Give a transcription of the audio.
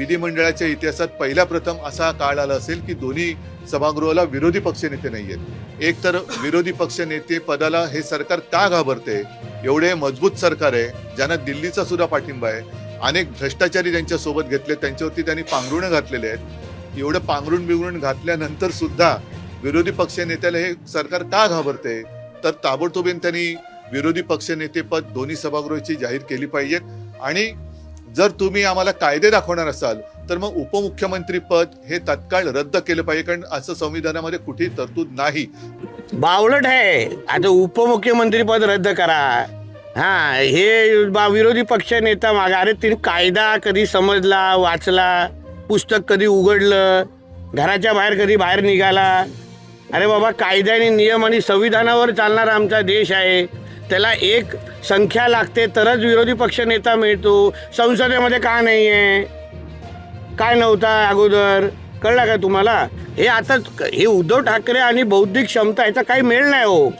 विधिमंडळाच्या इतिहासात पहिल्या प्रथम असा काळ आला असेल की दोन्ही सभागृहाला विरोधी पक्षनेते नाही आहेत. एक तर विरोधी पक्षनेते पदाला हे सरकार का घाबरते? एवढे मजबूत सरकार आहे ज्यांना दिल्लीचा सुद्धा पाठिंबा आहे. अनेक भ्रष्टाचारी त्यांच्यासोबत घेतले त्यांच्यावरती त्यांनी पांघरुणं घातलेले आहेत. एवढं पांघरुण बिंघरुण घातल्यानंतर सुद्धा विरोधी पक्षनेत्याला हे सरकार का घाबरते? तर ताबडतोबीन त्यांनी विरोधी पक्षनेतेपद दोन्ही सभागृहाची जाहीर केली पाहिजेत. आणि जर तुम्ही आम्हाला कायदे दाखवणार असाल तर मग उपमुख्यमंत्री पद हे तत्काळ रद्द केलं पाहिजे कारण असं संविधानामध्ये कुठेही तरतूद नाही. बावलट आहे. आता उपमुख्यमंत्री पद रद्द करा. हा हे बा विरोधी पक्ष नेता मागा अरे तिने कायदा कधी समजला वाचला पुस्तक कधी उघडलं घराच्या बाहेर कधी बाहेर निघाला? अरे बाबा कायद्याने नियम आणि संविधानावर चालणारा आमचा देश आहे. त्याला एक संख्या लागते तरच विरोधी पक्ष नेता मिळतो. संसदेमध्ये का नाही आहे काय नव्हता अगोदर? कळलं का तुम्हाला? हे आता हे उद्धव ठाकरे आणि बौद्धिक क्षमता याचा काही मेळ नाही हो.